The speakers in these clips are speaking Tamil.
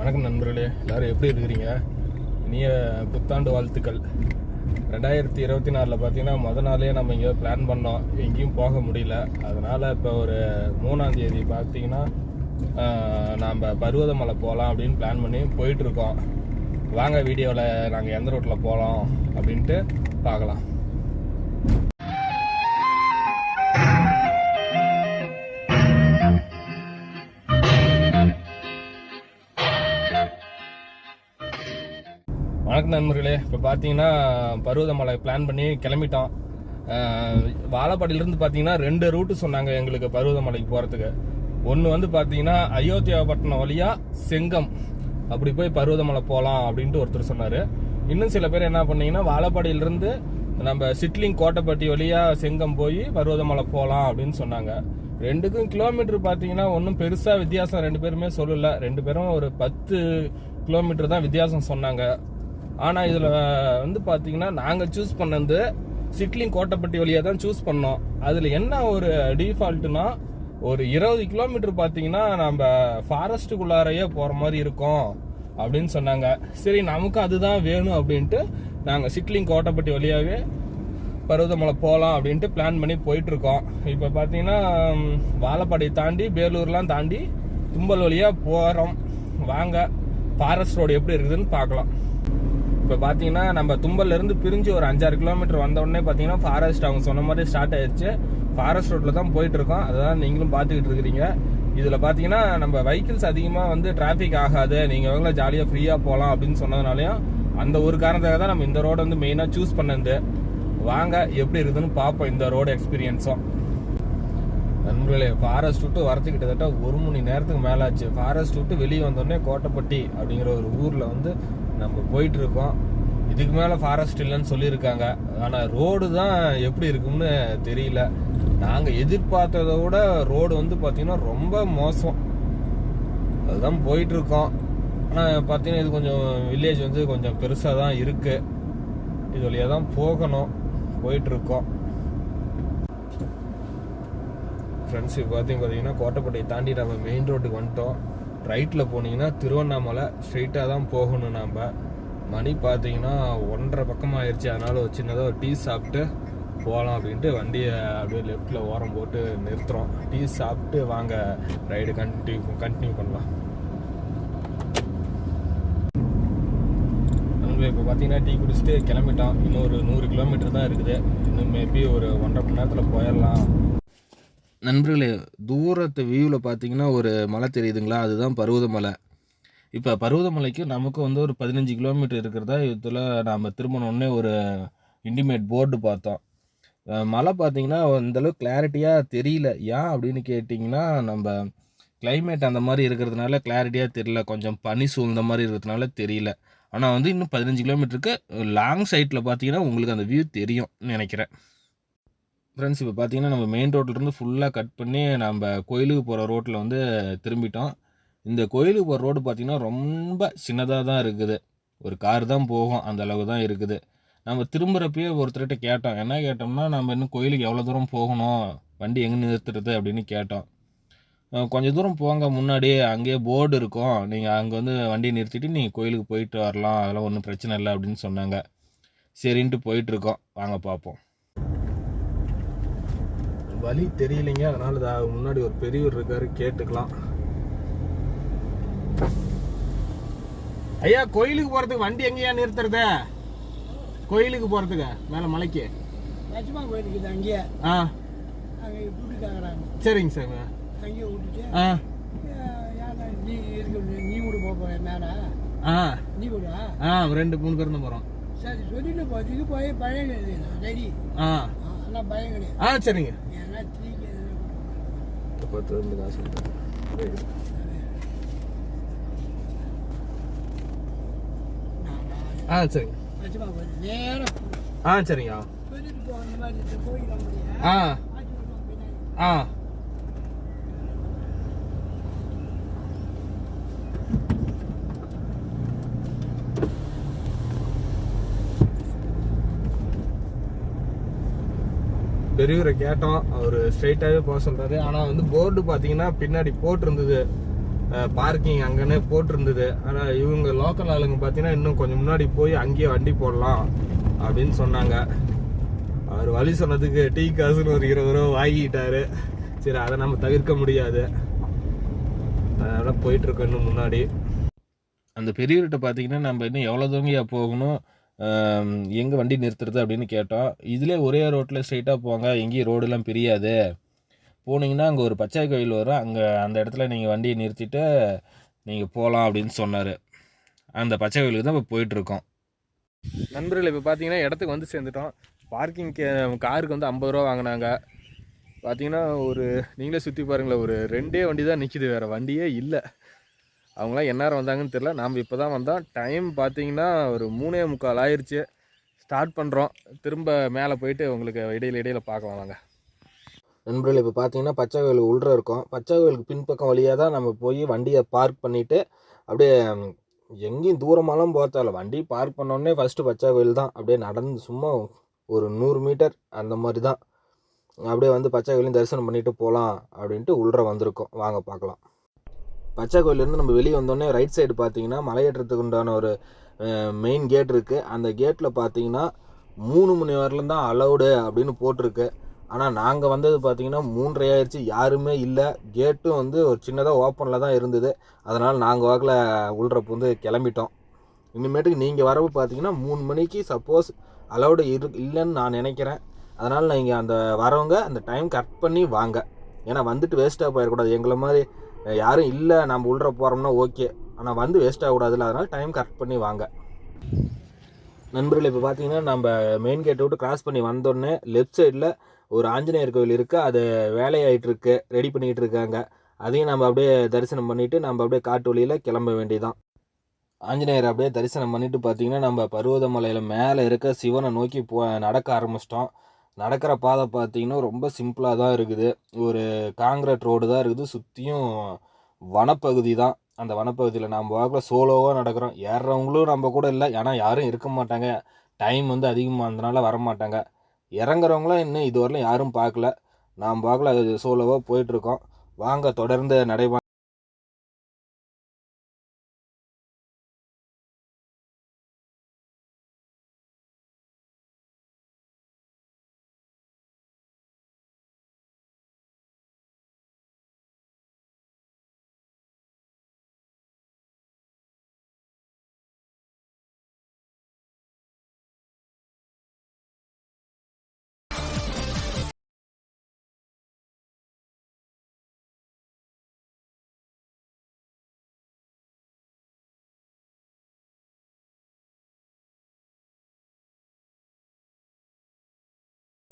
வணக்கம் நண்பர்களே எல்லாரும் எப்படி இருக்கிறீங்க? இனிய புத்தாண்டு வாழ்த்துக்கள். ரெண்டாயிரத்தி இருபத்தி நாலில் பார்த்தீங்கன்னா முத நாளே நம்ம இங்கே பிளான் பண்ணோம். எங்கேயும் போக முடியல. அதனால் இப்போ ஒரு மூணாம் தேதி பார்த்தீங்கன்னா நாம் பருவதமலை போகலாம் அப்படின்னு பிளான் பண்ணி போயிட்டுருக்கோம் வாங்க வீடியோவில் நாங்கள் எந்த ரூட்டில் போகலாம் அப்படின்ட்டு பார்க்கலாம் வணக்கம் நண்பர்களே இப்போ பார்த்தீங்கன்னா பருவதமலை பிளான் பண்ணி கிளம்பிட்டோம். வாழப்பாடியிலேருந்து பார்த்தீங்கன்னா ரெண்டு ரூட்டு சொன்னாங்க எங்களுக்கு பருவதமலைக்கு போகிறதுக்கு ஒன்று வந்து பார்த்தீங்கன்னா அயோத்தியாபட்டினம் வழியாக செங்கம். அப்படி போய் பருவதமலை போகலாம் அப்படின்ட்டு ஒருத்தர் சொன்னார். இன்னும் சில பேர் என்ன பண்ணீங்கன்னா வாழப்பாடியிலிருந்து நம்ம சிட்லிங் கோட்டைப்பட்டி வழியாக செங்கம் போய் பருவதமலை போகலாம் அப்படின்னு சொன்னாங்க. ரெண்டுக்கும் கிலோமீட்டர் பார்த்தீங்கன்னா ஒன்றும் பெருசாக வித்தியாசம் ரெண்டு பேருமே சொல்லல. ரெண்டு பேரும் ஒரு பத்து கிலோமீட்டர் தான் வித்தியாசம் சொன்னாங்க. ஆனால் இதில் வந்து பார்த்தீங்கன்னா நாங்கள் சூஸ் பண்ணது சிட்லிங் கோட்டைப்பட்டி வழியாக தான் சூஸ் பண்ணோம். அதில் என்ன ஒரு டிஃபால்ட்டுனா ஒரு இருபது கிலோமீட்டர் பார்த்தீங்கன்னா நம்ம ஃபாரஸ்ட்டுக்குள்ளாரையே போகிற மாதிரி இருக்கும் அப்படின்னு சொன்னாங்க. சரி நமக்கு அதுதான் வேணும் அப்படின்ட்டு நாங்கள் சிட்லிங் கோட்டைப்பட்டி வழியாகவே பருவதமலை போகலாம் அப்படின்ட்டு பிளான் பண்ணி போயிட்டுருக்கோம். இப்போ பார்த்தீங்கன்னா ம், வாழப்பாடி தாண்டி பேலூர்லாம் தாண்டி தும்பல் வழியாக போகிறோம் வாங்க ஃபாரஸ்ட் ரோடு எப்படி இருக்குதுன்னு பார்க்கலாம். இப்போ பார்த்தீங்கன்னா நம்ம தும்பல்லேருந்து பிரிஞ்சு ஒரு அஞ்சாறு கிலோமீட்டர் வந்த உடனே பார்த்தீங்கன்னா ஃபாரஸ்ட் அவங்க சொன்ன மாதிரி ஸ்டார்ட் ஆயிடுச்சு ஃபாரஸ்ட் ரோட்டில் தான் போயிட்டு இருக்கோம். அதான் நீங்களும் பார்த்துக்கிட்டு இருக்கிறீங்க. இதில் பார்த்தீங்கன்னா நம்ம வெஹிக்கிள்ஸ் அதிகமாக வந்து டிராஃபிக் ஆகாது. நீங்கள் எவ்வளோ ஜாலியாக ஃப்ரீயாக போகலாம் அப்படின்னு சொன்னதுனாலையும் அந்த ஒரு காரணத்துக்காக தான் நம்ம இந்த ரோடு வந்து மெயினாக சூஸ் பண்ணது. வாங்க எப்படி இருக்குதுன்னு பார்ப்போம் இந்த ரோடு எக்ஸ்பீரியன்ஸும் நண்பர்களே ஃபாரஸ்ட் விட்டு வரத்து கிட்டத்தட்ட ஒரு மணி நேரத்துக்கு மேலே ஆச்சு ஃபாரஸ்ட் விட்டு வெளியே வந்தோடனே கோட்டைப்பட்டி அப்படிங்கிற ஒரு ஊரில் வந்து நம்ம போயிட்டு இருக்கோம் இதுக்கு மேல ஃபாரஸ்ட் இல்லைன்னு சொல்லியிருக்காங்க. ஆனா ரோடு தான் எப்படி இருக்கும்னு தெரியல. நாங்க எதிர்பார்த்ததை விட ரோடு வந்து பாத்தீங்கன்னா ரொம்ப மோசம். அதுதான் போயிட்டு இருக்கோம் ஆனா பாத்தீங்கன்னா இது கொஞ்சம் வில்லேஜ் வந்து கொஞ்சம் பெருசா தான் இருக்கு. இது வழியா தான் போகணும். போயிட்டு இருக்கோம் ஃப்ரெண்ட்ஸ் இப்போ பார்த்தீங்க பார்த்தீங்கன்னா கோட்டைப்பட்டியை தாண்டி நம்ம மெயின் ரோட்டுக்கு வந்துட்டோம். ரைட்டில் போனீங்கன்னா திருவண்ணாமலை ஸ்ட்ரெயிட்டாக தான் போகணும் நாம். மணி பார்த்தீங்கன்னா ஒன்றரை பக்கமாக ஆயிடுச்சு அதனால ஒரு சின்னதாக ஒரு டீ சாப்பிட்டு போகலாம் அப்படின்ட்டு வண்டியை அப்படியே லெஃப்டில் ஓரம் போட்டு நிறுத்துகிறோம் டீ சாப்பிட்டு வாங்க. ரைடு கண்டினியூ கண்டினியூ பண்ணலாம். இப்போ பார்த்தீங்கன்னா டீ குடிச்சிட்டு கிளம்பிட்டான் இன்னும் ஒரு நூறு கிலோமீட்டர் தான் இருக்குது. இன்னும் மேபி ஒரு ஒன்றரை மணி நேரத்தில் போயிடலாம். நண்பர்களே தூரத்து வியூவில் பார்த்தீங்கன்னா ஒரு மலை தெரியுதுங்களா? அதுதான் பருவதமலை. இப்போ பருவதமலைக்கு நமக்கு வந்து ஒரு பதினஞ்சு கிலோமீட்டர் இருக்கிறதா? இதில் நாம் திரும்பினோடனே ஒரு இன்டிமேட் போர்டு பார்த்தோம். அஹ் மலை பார்த்தீங்கன்னா அந்தளவுக்கு கிளாரிட்டியாக தெரியல. ஏன் அப்படின்னு கேட்டிங்கன்னா நம்ம கிளைமேட் அந்த மாதிரி இருக்கிறதுனால கிளாரிட்டியாக தெரியல. கொஞ்சம் பனி சூழ்ந்த மாதிரி இருக்கிறதுனால தெரியல. ஆனால் வந்து இன்னும் பதினஞ்சு கிலோமீட்டருக்கு லாங் சைட்டில் பார்த்தீங்கன்னா உங்களுக்கு அந்த வியூ தெரியும் நினைக்கிறேன். ஃப்ரெண்ட்ஸ் இப்போ பார்த்தீங்கன்னா நம்ம மெயின் ரோட்லேருந்து ஃபுல்லாக கட் பண்ணி நம்ம கோயிலுக்கு போகிற ரோட்டில் வந்து திரும்பிட்டோம். இந்த கோயிலுக்கு போகிற ரோடு பார்த்திங்கன்னா ரொம்ப சின்னதாக தான் இருக்குது. ஒரு கார் தான் போகும். அந்த அளவு தான் இருக்குது. நம்ம திரும்புகிறப்பயே ஒருத்தர்கிட்ட கேட்டோம். என்ன கேட்டோம்னா நம்ம இன்னும் கோயிலுக்கு எவ்வளோ தூரம் போகணும்? வண்டி எங்கே நிறுத்துறது? அப்படின்னு கேட்டோம். கொஞ்சம் தூரம் போங்க முன்னாடியே. அங்கேயே போர்டு இருக்கும். நீங்கள் அங்கே வந்து வண்டியை நிறுத்திட்டு நீங்கள் கோயிலுக்கு போயிட்டு வரலாம். அதெல்லாம் ஒன்றும் பிரச்சனை இல்லை அப்படின்னு சொன்னாங்க. சரின்ட்டு போயிட்டுருக்கோம் வாங்க பார்ப்போம் வழி தெரியலைங்க. அதனால முன்னாடி ஒரு பெரியவர் இருக்காரு கேட்டுக்கலாம். ஐயா கோயிலுக்கு போறதுக்கு வண்டி எங்கேயா நிறுத்துறது? கோயிலுக்கு போறதுக்கு மேல மலைக்கு. லட்சுமா கோயிலுக்கு அங்கேயே. ஆ. சரிங்க சார். அங்கேயே விட்டுட்டு ஆ. நீ நீ கூட போக மேலே ஆ. நீ கூட ஆ ரெண்டு மூணு பேர் தான் போறோம். சரி சொல்லிட்டு போகிறதுக்கு போய் கிடையாது ரெடி. ஆ. ஆனால் பயம் கிடையாது ஆ சரிங்க. பத்து ரெண்டு காசு ஆ சரிங்க. ஆ சரிங்க. ஆ. ஆ. பெரியவரை கேட்டோம் அவர் ஸ்ட்ரைட்டாகவே போக சொல்கிறாரு ஆனால் வந்து போர்டு பார்த்தீங்கன்னா பின்னாடி போட்டிருந்தது. பார்க்கிங் அங்கன்னே போட்டிருந்தது. ஆனால் இவங்க லோக்கல் ஆளுங்க பார்த்தீங்கன்னா இன்னும் கொஞ்சம் முன்னாடி போய் அங்கேயே வண்டி போடலாம் அப்படின்னு சொன்னாங்க. அவர் வழி சொன்னதுக்கு டீ காசுன்னு ஒரு இருபது ரூபா வாங்கிட்டாரு. சரி அதை நம்ம தவிர்க்க முடியாது. அதனால் போயிட்டுருக்கோம் இன்னும் முன்னாடி. அந்த பெரியவர்கிட்ட பார்த்தீங்கன்னா நம்ம இன்னும் எவ்வளோ தூங்கியாக போகணும்? எங்கே வண்டி நிறுத்துறது அப்படின்னு கேட்டோம். இதிலே ஒரே ரோட்டில் ஸ்ட்ரைட்டாக போங்க எங்கேயும் ரோடெல்லாம் பிரியாது. போனீங்கன்னா அங்கே ஒரு பச்சை கோயில் வரும். அங்கே அந்த இடத்துல நீங்கள் வண்டியை நிறுத்திட்டு நீங்கள் போகலாம் அப்படின்னு சொன்னார். அந்த பச்சை கோயிலுக்கு தான் இப்போ போயிட்டுருக்கோம். நண்பர்கள் இப்போ பார்த்தீங்கன்னா இடத்துக்கு வந்து சேர்ந்துட்டோம். பார்க்கிங்க்கு காருக்கு வந்து ஐம்பது ரூபா வாங்கினாங்க. பார்த்தீங்கன்னா ஒரு நீங்களே சுற்றி பாருங்களேன் ஒரு ரெண்டே வண்டி தான் நிற்கிது வேறு வண்டியே இல்லை. அவங்களாம் என்ன வந்தாங்கன்னு தெரில நாம் இப்போ தான் வந்தோம். டைம் பார்த்தீங்கன்னா ஒரு மூணே முக்கால் ஆயிடுச்சு ஸ்டார்ட் பண்ணுறோம் திரும்ப மேலே போயிட்டு உங்களுக்கு இடையில இடையில பார்க்கலாம் வாங்க. நண்பர்கள் இப்போ பார்த்தீங்கன்னா பச்சை கோயில் உள்ற இருக்கோம். பச்சை கோயிலுக்கு பின்பக்கம் வழியாக தான் நம்ம போய் வண்டியை பார்க் பண்ணிவிட்டு அப்படியே எங்கேயும் தூரமாலாம் போகிறதால வண்டி பார்க் பண்ணோடனே ஃபஸ்ட்டு பச்சை கோயில் தான். அப்படியே நடந்து சும்மா ஒரு நூறு மீட்டர் அந்த மாதிரி தான். அப்படியே வந்து பச்சை கோயிலையும் தரிசனம் பண்ணிட்டு போகலாம் அப்படின்ட்டு உள்ற வந்திருக்கோம். வாங்க பார்க்கலாம். பச்சை கோயிலேருந்து நம்ம வெளியே வந்தோடனே ரைட் சைடு பார்த்தீங்கன்னா மலையேற்றத்துக்கு உண்டான ஒரு மெயின் கேட் இருக்குது அந்த கேட்டில் பார்த்தீங்கன்னா மூணு மணி வரலும் தான் அலௌடு அப்படின்னு போட்டிருக்கு. ஆனால் நாங்கள் வந்தது பார்த்தீங்கன்னா மூன்றரை ஆயிடுச்சு யாருமே இல்லை. கேட்டும் வந்து ஒரு சின்னதாக ஓப்பனில் தான் இருந்தது. அதனால் நாங்கள் வாக்கில் உள்றப்பு வந்து கிளம்பிட்டோம். இனிமேட்டுக்கு நீங்கள் வரவு பார்த்தீங்கன்னா மூணு மணிக்கு சப்போஸ் அலௌடு இரு இல்லைன்னு நான் நினைக்கிறேன். அதனால் நீங்கள் அந்த வரவங்க அந்த டைம் கரெக்ட் பண்ணி வாங்க. ஏன்னா வந்துட்டு வேஸ்ட்டாக போயிடக்கூடாது. எங்களை மாதிரி யாரும் இல்லை நம்ம உள்ளே போகிறோம்னா ஓகே ஆனால் வந்து வேஸ்ட் ஆகக்கூடாதுல்ல. அதனால் டைம் கரெக்ட் பண்ணி வாங்க. நண்பர்கள் இப்போ பார்த்தீங்கன்னா நம்ம மெயின் கேட்டை விட்டு கிராஸ் பண்ணி வந்தோடனே லெஃப்ட் சைடில் ஒரு ஆஞ்சநேயர் கோவில் இருக்குது அது வேலையாயிட்டு இருக்கு ரெடி பண்ணிக்கிட்டு இருக்காங்க. அதையும் நம்ம அப்படியே தரிசனம் பண்ணிவிட்டு நம்ம அப்படியே காட்டு வழியில் கிளம்ப வேண்டியதான் ஆஞ்சநேயர் அப்படியே தரிசனம் பண்ணிவிட்டு பார்த்தீங்கன்னா நம்ம பருவதமலையில் மேலே இருக்க சிவனை நோக்கி போ நடக்க ஆரம்பிச்சிட்டோம். நடக்கிற பாதை பார்த்தீங்கன்னா ரொம்ப சிம்பிளாக தான் இருக்குது. ஒரு காங்கிரட் ரோடு தான் இருக்குது. சுற்றியும் வனப்பகுதி தான். அந்த வனப்பகுதியில் நம்ம வாக்கில் சோலோவாக நடக்கிறோம். ஏறுறவங்களும் நம்ம கூட இல்லை. ஏன்னா யாரும் இருக்க மாட்டாங்க. டைம் வந்து அதிகமாக இருந்தனால வர மாட்டாங்க இறங்குறவங்களும் இன்னும் இதுவரையிலும் யாரும் பார்க்கல. நாம் பார்க்கல அது சோலோவாக போயிட்டுருக்கோம் வாங்க தொடர்ந்து நடைபெறும்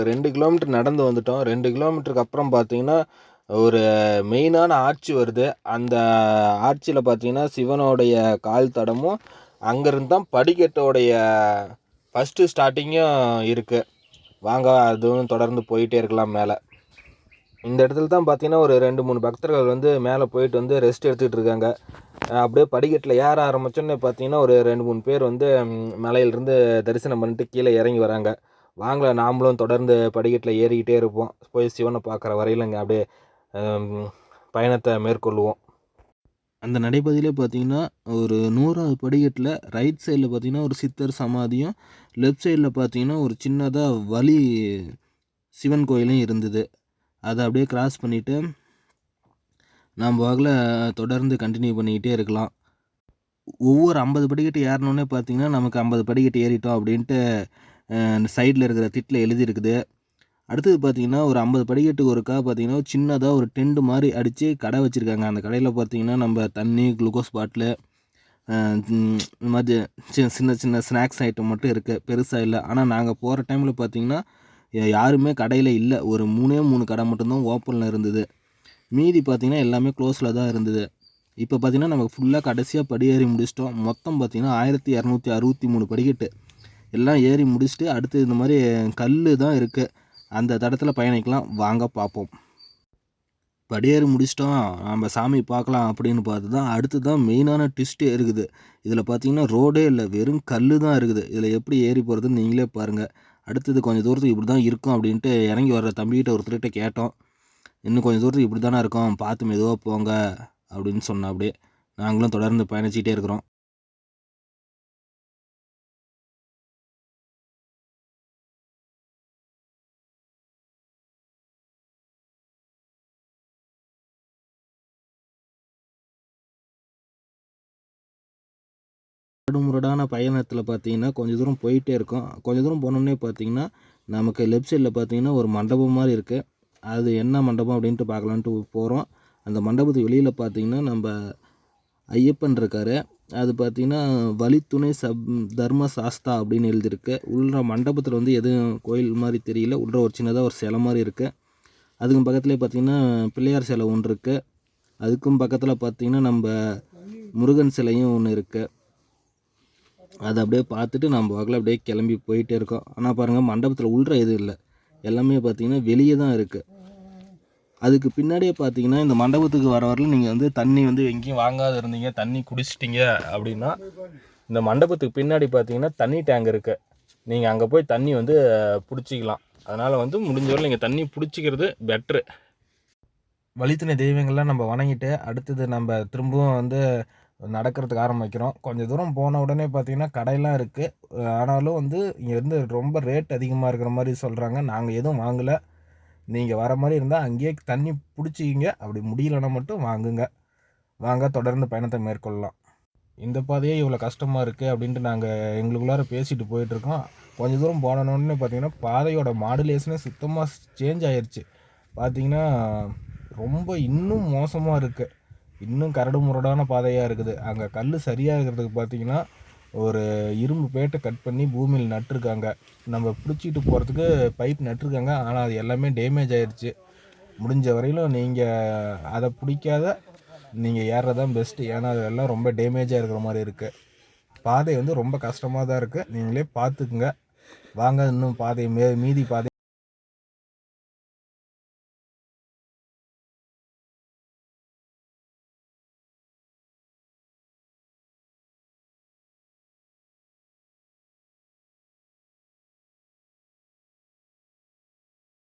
ரெண்டு கிலோமீட்டர் நடந்து வந்துட்டோம். ரெண்டு கிலோமீட்டருக்கு அப்புறம் பார்த்தீங்கன்னா ஒரு மெயினான ஆட்சி வருது. அந்த ஆட்சியில் பார்த்தீங்கன்னா சிவனுடைய கால் தடமும் அங்கேருந்து தான் படிக்கட்டோடைய ஃபஸ்ட்டு ஸ்டார்டிங்கும் இருக்குது வாங்க அதுவும் தொடர்ந்து போயிட்டே இருக்கலாம் மேலே. இந்த இடத்துல தான் பார்த்தீங்கன்னா ஒரு ரெண்டு மூணு பக்தர்கள் வந்து மேலே போயிட்டு வந்து ரெஸ்ட் எடுத்துகிட்டு இருக்காங்க. அப்படியே படிக்கட்டில் ஏற ஆரம்பிச்சோன்னே பார்த்தீங்கன்னா ஒரு ரெண்டு மூணு பேர் வந்து மலையிலேருந்து மலையிலிருந்து தரிசனம் பண்ணிட்டு கீழே இறங்கி வராங்க. வாங்கல. நாமளும் தொடர்ந்து படிக்கட்டில் ஏறிக்கிட்டே இருப்போம். போய் சிவனை பார்க்குற வரையிலங்க அப்படியே பயணத்தை மேற்கொள்வோம் அந்த நடைபதியிலே பார்த்தீங்கன்னா ஒரு நூறாவது படிக்கட்டில் ரைட் சைடில் பார்த்தீங்கன்னா ஒரு சித்தர் சமாதியும் லெஃப்ட் சைடில் பார்த்தீங்கன்னா ஒரு சின்னதாக வழி சிவன் கோயிலும் இருந்தது. அதை அப்படியே கிராஸ் பண்ணிவிட்டு நாம் வாக்கில் தொடர்ந்து கண்டினியூ பண்ணிக்கிட்டே இருக்கலாம். ஒவ்வொரு ஐம்பது படிக்கட்டு ஏறினோடனே பார்த்தீங்கன்னா நமக்கு ஐம்பது படிக்கட்டு ஏறிட்டோம் அப்படின்ட்டு அந்த சைடில் இருக்கிற திட்டில் எழுதியிருக்குது. அடுத்தது பார்த்திங்கன்னா ஒரு ஐம்பது படிக்கட்டுக்கு ஒருக்கா பார்த்தீங்கன்னா சின்னதாக ஒரு டென்ட் மாதிரி அடித்து கடை வச்சுருக்காங்க. அந்த கடையில் பார்த்தீங்கன்னா நம்ம தண்ணி குளுக்கோஸ் பாட்டிலு இந்த மாதிரி சின்ன சின்ன சின்ன ஸ்நாக்ஸ் ஐட்டம் மட்டும் இருக்குது பெருசாக இல்லை. ஆனால் நாங்கள் போகிற டைமில் பார்த்தீங்கன்னா யாருமே கடையில் இல்லை. ஒரு மூணே மூணு கடை மட்டும்தான் ஓப்பனில் இருந்தது. மீதி பார்த்திங்கன்னா எல்லாமே க்ளோஸில் தான் இருந்தது. இப்போ பார்த்தீங்கன்னா நமக்கு ஃபுல்லாக கடைசியாக படியேறி முடிச்சிட்டோம். மொத்தம் பார்த்தீங்கன்னா ஆயிரத்தி இரநூத்தி அறுபத்தி மூணு படிக்கட்டு. எல்லாம் ஏறி முடிச்சுட்டு அடுத்து இந்த மாதிரி கல் தான் இருக்குது அந்த தடத்தில் பயணிக்கலாம். வாங்க பார்ப்போம் படியேறி முடிச்சிட்டோம். நம்ம சாமி பார்க்கலாம் அப்படின்னு பார்த்து தான் அடுத்து தான் மெயினான ட்விஸ்ட்டே இருக்குது. இதில் பார்த்தீங்கன்னா ரோடே இல்லை. வெறும் கல் தான் இருக்குது. இதில் எப்படி ஏறி போகிறதுன்னு நீங்களே பாருங்கள் அடுத்தது கொஞ்சம் தூரத்துக்கு இப்படி தான் இருக்கும் அப்படின்ட்டு இறங்கி வர்ற தம்பிகிட்ட ஒருத்தர்கிட்ட கேட்டோம். இன்னும் கொஞ்சம் தூரத்துக்கு இப்படி தானே இருக்கும்? பார்த்து மெதுவாக போங்க. அப்படின்னு சொன்ன அப்படியே நாங்களும் தொடர்ந்து பயணிச்சிக்கிட்டே இருக்கிறோம். முரடான பயணத்தில் பார்த்தீங்கன்னா கொஞ்சம் தூரம் போயிட்டே இருக்கும். கொஞ்சம் தூரம் போனோடனே பார்த்தீங்கன்னா நமக்கு லெஃப்ட் சைடில் பார்த்தீங்கன்னா ஒரு மண்டபம் மாதிரி இருக்குது அது என்ன மண்டபம் அப்படின்ட்டு பார்க்கலான்ட்டு போகிறோம் அந்த மண்டபத்து வெளியில் பார்த்தீங்கன்னா நம்ம ஐயப்பன் இருக்கார். அது பார்த்தீங்கன்னா வழித்துணை சப் தர்ம சாஸ்தா அப்படின்னு எழுதியிருக்கு. உள்ள மண்டபத்தில் வந்து எதுவும் கோயில் மாதிரி தெரியல. உள்ள ஒரு சின்னதாக ஒரு சிலை மாதிரி இருக்குது அதுக்கும் பக்கத்துலேயே பார்த்தீங்கன்னா பிள்ளையார் சிலை ஒன்று இருக்குது அதுக்கும் பக்கத்தில் பார்த்தீங்கன்னா நம்ம முருகன் சிலையும் ஒன்று இருக்குது அதை அப்படியே பார்த்துட்டு நம்ம வாக்கில் அப்படியே கிளம்பி போயிட்டே இருக்கோம். ஆனால் பாருங்கள் மண்டபத்தில் உள்ற எதுவும் இல்லை. எல்லாமே பார்த்தீங்கன்னா வெளியே தான் இருக்குது அதுக்கு பின்னாடியே பார்த்தீங்கன்னா இந்த மண்டபத்துக்கு வர வரல நீங்கள் வந்து தண்ணி வந்து எங்கேயும் வாங்காத இருந்தீங்க தண்ணி குடிச்சிட்டிங்க அப்படின்னா இந்த மண்டபத்துக்கு பின்னாடி பார்த்தீங்கன்னா தண்ணி டேங்க் இருக்குது நீங்கள் அங்கே போய் தண்ணி வந்து பிடிச்சிக்கலாம். அதனால் வந்து முடிஞ்சவரை நீங்கள் தண்ணி பிடிச்சிக்கிறது பெட்ரு வழித்துணை தெய்வங்கள்லாம் நம்ம வணங்கிட்டு அடுத்தது நம்ம திரும்பவும் வந்து நடக்கிறதுக்கு ஆரம்பிக்கிறோம். கொஞ்சம் தூரம் போன உடனே பார்த்தீங்கன்னா கடையெல்லாம் இருக்குது ஆனாலும் வந்து இங்கேருந்து ரொம்ப ரேட் அதிகமாக இருக்கிற மாதிரி சொல்கிறாங்க நாங்கள் எதுவும் வாங்கலை. நீங்கள் வர மாதிரி இருந்தால் அங்கேயே தண்ணி பிடிச்சிக்கிங்க. அப்படி முடியலன்னா மட்டும் வாங்குங்க. வாங்க தொடர்ந்து பயணத்தை மேற்கொள்ளலாம். இந்த பாதையே இவ்வளோ கஷ்டமாக இருக்குது அப்படின்ட்டு நாங்கள் எங்களுக்குள்ளார பேசிட்டு போயிட்டுருக்கோம். கொஞ்சம் தூரம் போனோடனே பார்த்தீங்கன்னா பாதையோட மாடுலேஷனே சுத்தமாக சேஞ்ச் ஆயிடுச்சு பார்த்தீங்கன்னா ரொம்ப இன்னும் மோசமாக இருக்குது இன்னும் கரடு முரடான பாதையாக இருக்குது. அங்கே கல் சரியாக இருக்கிறதுக்கு பார்த்தீங்கன்னா ஒரு இரும்பு பேட்டை கட் பண்ணி பூமியில் நட்டிருக்காங்க. நம்ம பிடிச்சிட்டு போகிறதுக்கு பைப் நட்டிருக்காங்க. ஆனால் அது எல்லாமே டேமேஜ் ஆயிருச்சு. முடிஞ்ச வரையிலும் நீங்கள் அதை பிடிக்காத நீங்கள் ஏறுறது தான் பெஸ்ட்டு ஏன்னா அது எல்லாம் ரொம்ப டேமேஜாக இருக்கிற மாதிரி இருக்குது பாதை வந்து ரொம்ப கஷ்டமாக தான் இருக்குது நீங்களே பார்த்துக்குங்க வாங்க இன்னும் பாதை மே மீதி பாதை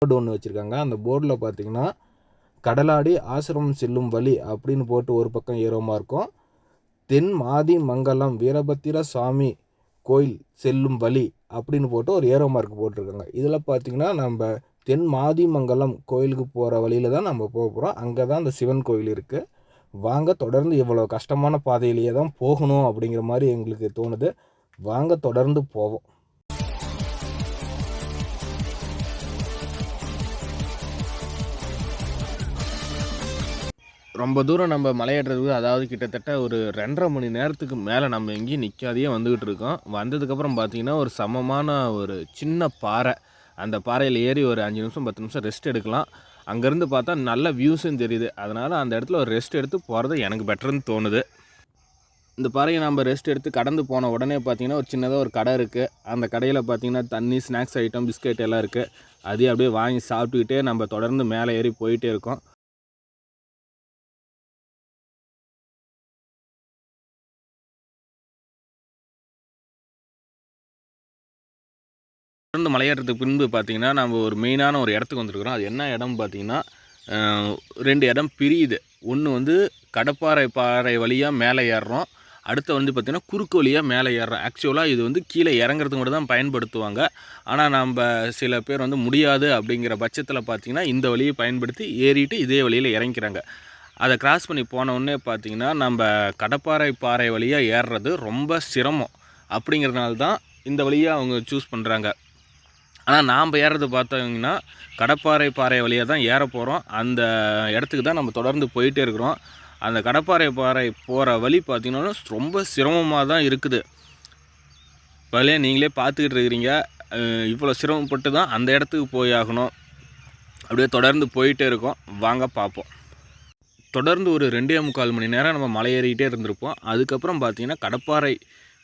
போர்டு ஒன்று வச்சுருக்காங்க. அந்த போர்டில் பார்த்தீங்கன்னா கடலாடி ஆசிரமம் செல்லும் வழி அப்படின்னு போட்டு ஒரு பக்கம் ஏரோமா இருக்கும். தென் மாதி மங்கலம் வீரபத்திர சாமி கோயில் செல்லும் வழி அப்படின்னு போட்டு ஒரு ஏரோ மார்க் போட்டிருக்காங்க. இதில் பார்த்தீங்கன்னா நம்ம தென் மாதிமங்கலம் கோயிலுக்கு போகிற வழியில் தான் நம்ம போக போகிறோம் அங்கே தான் அந்த சிவன் கோயில் இருக்குது வாங்க தொடர்ந்து இவ்வளோ கஷ்டமான பாதையிலேயே தான் போகணும் அப்படிங்கிற மாதிரி எங்களுக்கு தோணுது. வாங்க தொடர்ந்து போவோம். ரொம்ப தூரம் நம்ம மலையேற்றதுக்கு அதாவது கிட்டத்தட்ட ஒரு ரெண்டரை மணி நேரத்துக்கு மேலே நம்ம எங்கேயும் நிற்காதையே வந்துக்கிட்டு இருக்கோம். வந்ததுக்கப்புறம் பார்த்தீங்கன்னா ஒரு சமமான ஒரு சின்ன பாறை. அந்த பாறையில் ஏறி ஒரு அஞ்சு நிமிஷம் பத்து நிமிஷம் ரெஸ்ட் எடுக்கலாம். அங்கேருந்து பார்த்தா நல்ல வியூஸும் தெரியுது. அதனால் அந்த இடத்துல ஒரு ரெஸ்ட் எடுத்து போகிறது எனக்கு பெட்டர்னு தோணுது. இந்த பாறையை நம்ம ரெஸ்ட் எடுத்து கடந்து போன உடனே பார்த்தீங்கன்னா ஒரு சின்னதாக ஒரு கடை இருக்குது அந்த கடையில் பார்த்திங்கன்னா தண்ணி ஸ்நாக்ஸ் ஐட்டம் பிஸ்கெட் எல்லாம் இருக்குது அதையும் அப்படியே வாங்கி சாப்பிட்டுக்கிட்டே நம்ம தொடர்ந்து மேலே ஏறி போயிட்டே இருக்கோம். தொடர்ந்து மலையேற்றத்துக்கு பின்பு பார்த்திங்கன்னா நம்ம ஒரு மெயினான ஒரு இடத்துக்கு வந்திருக்கிறோம். அது என்ன இடம் பார்த்தீங்கன்னா ரெண்டு இடம் பிரியுது. ஒன்று வந்து கடப்பாறை பாறை வழியாக மேலே ஏறுறோம். அடுத்து வந்து பார்த்திங்கன்னா குறுக்கு வழியாக மேலே ஏறுறோம். ஆக்சுவலாக இது வந்து கீழே இறங்குறதுக்கு மட்டும் தான் பயன்படுத்துவாங்க. ஆனால் நம்ம சில பேர் வந்து முடியாது அப்படிங்கிற பட்சத்தில் பார்த்தீங்கன்னா இந்த வழியை பயன்படுத்தி ஏறிட்டு இதே வழியில் இறங்கிக்கிறாங்க. அதை கிராஸ் பண்ணி போனவுடனே பார்த்திங்கன்னா பார்த்தீங்கன்னா நம்ம கடப்பாறை பாறை வழியாக ஏறுறது ரொம்ப சிரமம். அப்படிங்கிறதுனால தான் இந்த வழியாக அவங்க சூஸ் பண்ணுறாங்க ஆனால் நாம் ஏறது பார்த்தோங்கன்னா கடப்பாறை பாறை வழியாக தான் ஏற போகிறோம் அந்த இடத்துக்கு தான் நம்ம தொடர்ந்து போயிட்டே இருக்கிறோம். அந்த கடப்பாறை பாறை போகிற வழி பார்த்திங்கன்னா ரொம்ப சிரமமாக தான் இருக்குது. வழியாக நீங்களே பார்த்துக்கிட்டு இருக்கிறீங்க. இவ்வளோ சிரமப்பட்டு தான் அந்த இடத்துக்கு போய் ஆகணும். அப்படியே தொடர்ந்து போயிட்டே இருக்கோம். வாங்க பார்ப்போம். தொடர்ந்து ஒரு ரெண்டே முக்கால் மணி நேரம் நம்ம மலை ஏறிக்கிட்டே இருந்திருப்போம். அதுக்கப்புறம் பார்த்திங்கன்னா கடப்பாறை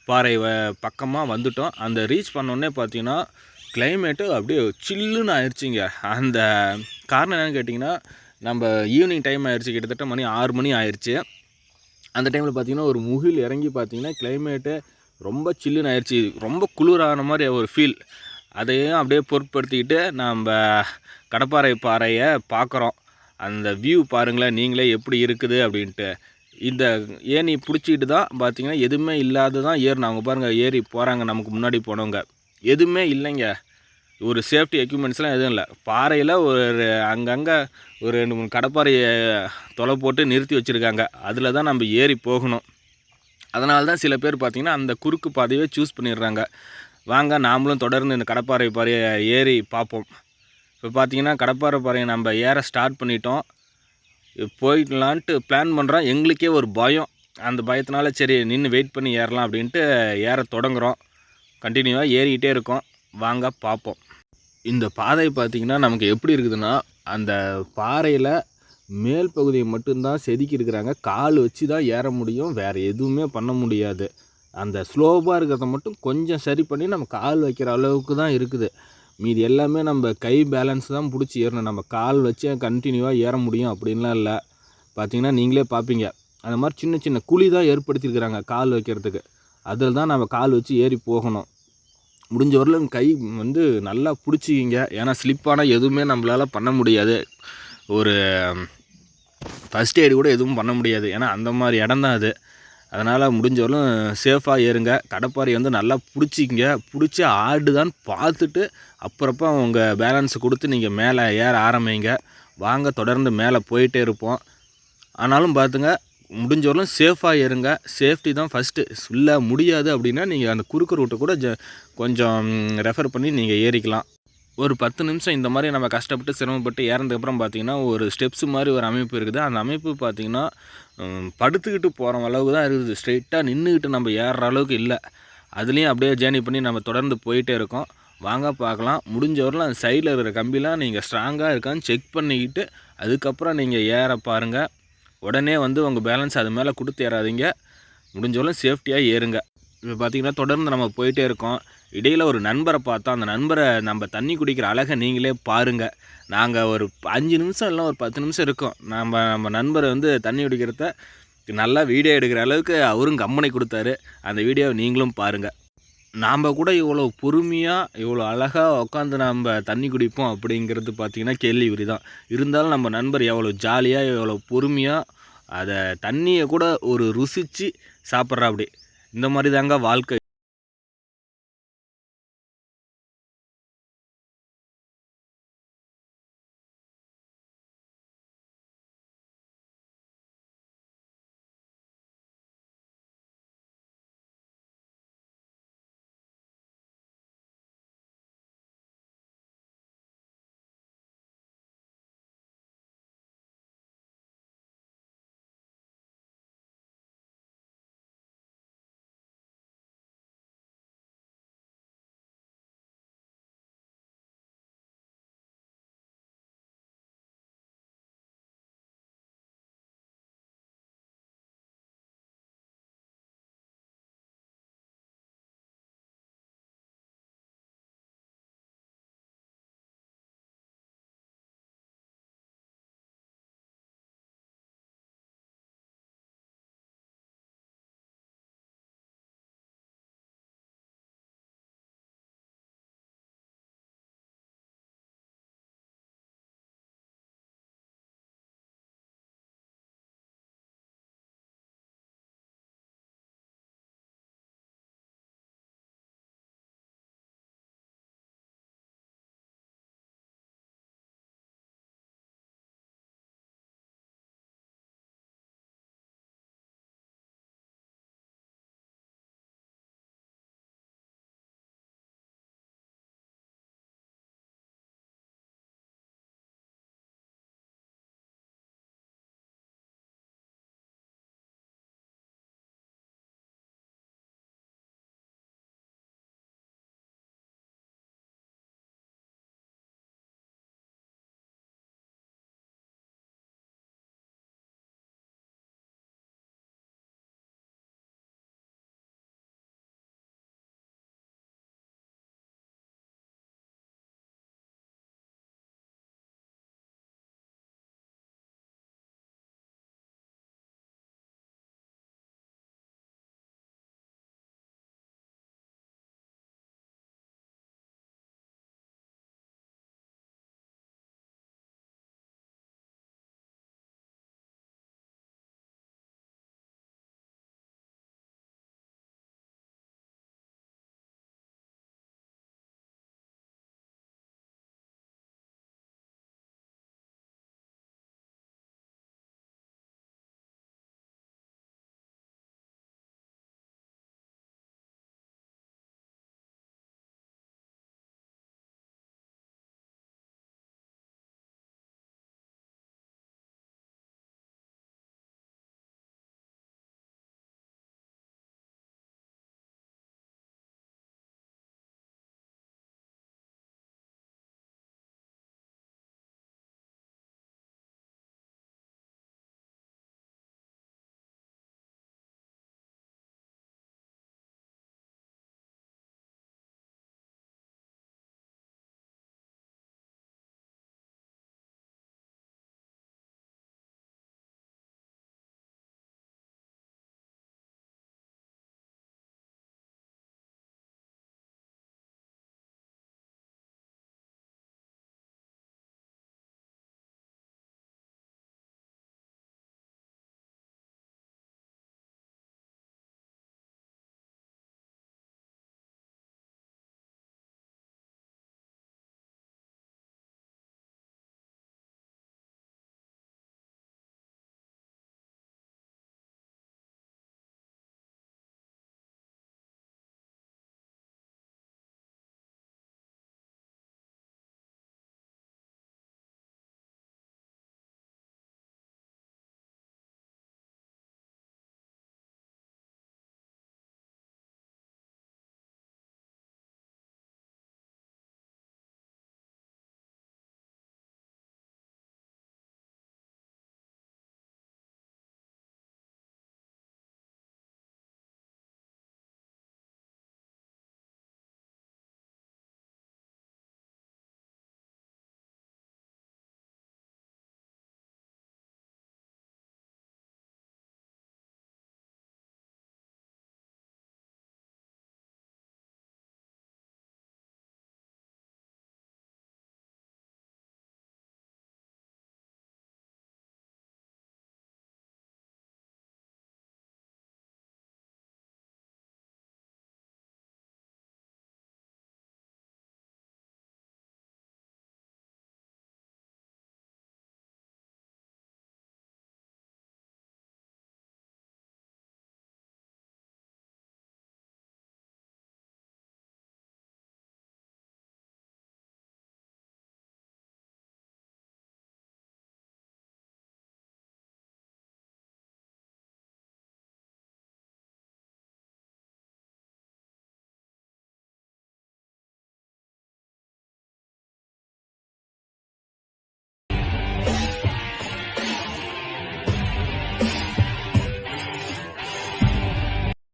பாறை வ பக்கமாக வந்துட்டோம். அந்த ரீச் பண்ணோடனே பார்த்தீங்கன்னா கிளைமேட்டு அப்படியே சில்லுன்னு ஆயிடுச்சிங்க அந்த காரணம் என்னன்னு கேட்டிங்கன்னா நம்ம ஈவினிங் டைம் ஆயிடுச்சு கிட்டத்தட்ட மணி ஆறு மணி ஆயிடுச்சு அந்த டைமில் பார்த்தீங்கன்னா ஒரு முகில் இறங்கி பார்த்தீங்கன்னா கிளைமேட்டு ரொம்ப சில்லுன்னு ஆயிடுச்சு ரொம்ப குளிரான மாதிரி ஒரு ஃபீல் அதையும் அப்படியே பொருட்படுத்திக்கிட்டு நம்ம கடப்பாறை பாறையை பார்க்குறோம் அந்த வியூ பாருங்களேன் நீங்களே எப்படி இருக்குது அப்படின்ட்டு. இந்த ஏணி பிடிச்சிக்கிட்டு தான் பார்த்தீங்கன்னா எதுவுமே இல்லாத தான் ஏறினாங்க பாருங்கள் ஏறி போகிறாங்க நமக்கு முன்னாடி போனவங்க. எதுவுமே இல்லைங்க. ஒரு சேஃப்டி எக்யூப்மெண்ட்ஸ்லாம் எதுவும் இல்லை. பாறையில் ஒரு அங்கங்கே ஒரு ரெண்டு மூணு கடப்பாறையை தொலை போட்டு நிறுத்தி வச்சுருக்காங்க. அதில் தான் நம்ம ஏறி போகணும். அதனால தான் சில பேர் பார்த்திங்கன்னா அந்த குறுக்கு பாதையை சூஸ் பண்ணிடுறாங்க. வாங்க நாமளும் தொடர்ந்து இந்த கடப்பாறை பாறையை ஏறி பார்ப்போம். இப்போ பார்த்தீங்கன்னா கடப்பாறை பாறையை நம்ம ஏற ஸ்டார்ட் பண்ணிட்டோம். போயிடலான்ட்டு பிளான் பண்ணுறோம் எங்களுக்கே ஒரு பயம். அந்த பயத்தினால சரி நின்று வெயிட் பண்ணி ஏறலாம் அப்படின்ட்டு ஏற தொடங்குகிறோம் கண்டினியூவாக ஏறிக்கிட்டே இருக்கோம். வாங்க பார்ப்போம். இந்த பாதை பார்த்திங்கன்னா நமக்கு எப்படி இருக்குதுன்னா அந்த பாறையில் மேல் பகுதியை மட்டும்தான் செதுக்கி இருக்கிறாங்க கால் வச்சு தான் ஏற முடியும். வேறு எதுவுமே பண்ண முடியாது. அந்த ஸ்லோவாக இருக்கிறத மட்டும் கொஞ்சம் சரி பண்ணி நம்ம கால் வைக்கிற அளவுக்கு தான் இருக்குது. மீதி எல்லாமே நம்ம கை பேலன்ஸ் தான் பிடிச்சி ஏறணும். நம்ம கால் வச்சு கண்டினியூவாக ஏற முடியும் அப்படின்லாம் இல்லை. பார்த்திங்கன்னா நீங்களே பார்ப்பீங்க. அந்த மாதிரி சின்ன சின்ன குழி தான் ஏற்படுத்தியிருக்கிறாங்க கால் வைக்கிறதுக்கு. அதில் தான் நம்ம கால் வச்சு ஏறி போகணும். முடிஞ்ச வரலும் கை வந்து நல்லா பிடிச்சிக்கிங்க. ஏன்னா ஸ்லிப்பானால் எதுவுமே நம்மளால் பண்ண முடியாது. ஒரு ஃபஸ்ட் எய்டு கூட எதுவும் பண்ண முடியாது. ஏன்னா அந்த மாதிரி இடம் தான் அது. அதனால் முடிஞ்ச வரலும் சேஃபாக ஏறுங்க. கடப்பாரி வந்து நல்லா பிடிச்சிக்கிங்க. பிடிச்சி ஆடுதான்னு பார்த்துட்டு அப்புறப்ப உங்கள் பேலன்ஸ் கொடுத்து நீங்கள் மேலே ஏற ஆரம்பிங்க. வாங்க தொடர்ந்து மேலே போயிட்டே இருப்போம். ஆனாலும் பார்த்துங்க முடிஞ்சவரெலாம் சேஃபாக இருங்க. சேஃப்டி தான் ஃபஸ்ட்டு இல்லை முடியாது அப்படின்னா நீங்கள் அந்த குறுக்கு ரூட்டை கூட ஜ கொஞ்சம் ரெஃபர் பண்ணி நீங்கள் ஏறிக்கலாம். ஒரு பத்து நிமிஷம் இந்த மாதிரி நம்ம கஷ்டப்பட்டு சிரமப்பட்டு ஏறதுக்கப்புறம் பார்த்தீங்கன்னா ஒரு ஸ்டெப்ஸ் மாதிரி ஒரு அமைப்பு இருக்குது. அந்த அமைப்பு பார்த்தீங்கன்னா படுத்துக்கிட்டு போகிற அளவுக்கு தான் இருக்குது. ஸ்ட்ரெயிட்டாக நின்றுக்கிட்டு நம்ம ஏறுற அளவுக்கு இல்லை. அதுலேயும் அப்படியே ஜேர்னி பண்ணி நம்ம தொடர்ந்து போயிட்டே இருக்கோம். வாங்க பார்க்கலாம். முடிஞ்சவரில் அந்த சைடில் இருக்கிற கம்பிலாம் நீங்கள் ஸ்ட்ராங்காக இருக்கான்னு செக் பண்ணிக்கிட்டு அதுக்கப்புறம் நீங்கள் ஏற பாருங்கள் உடனே வந்து உங்கள் பேலன்ஸ் அது மேலே கொடுத்து ஏறாதீங்க. முடிஞ்சவளும் சேஃப்டியாக ஏறுங்க. இப்போ பார்த்தீங்கன்னா தொடர்ந்து நம்ம போயிட்டே இருக்கோம். இடையில் ஒரு நண்பரை பார்த்தோம். அந்த நண்பரை நம்ம தண்ணி குடிக்கிற அழகை நீங்களே பாருங்கள் நாங்கள் ஒரு அஞ்சு நிமிஷம் இல்லை ஒரு பத்து நிமிஷம் இருக்கோம். நம்ம நம்ம நண்பர் வந்து தண்ணி குடிக்கிறத நல்லா வீடியோ எடுக்கிற அளவுக்கு அவரும் கம்பெனி கொடுத்தாரு. அந்த வீடியோவை நீங்களும் பாருங்கள் நாம் கூட இவ்வளோ பொறுமையாக இவ்வளோ அழகாக உட்காந்து நம்ம தண்ணி குடிப்போம் அப்படிங்கிறது பார்த்திங்கன்னா கேள்விக்குறி தான் இருந்தாலும் நம்ம நண்பர் எவ்வளோ ஜாலியாக எவ்வளோ பொறுமையாக அதை தண்ணியை கூட ஒரு ருசித்து சாப்பிட்றா அப்படி இந்த மாதிரி தாங்க வாழ்க்கை.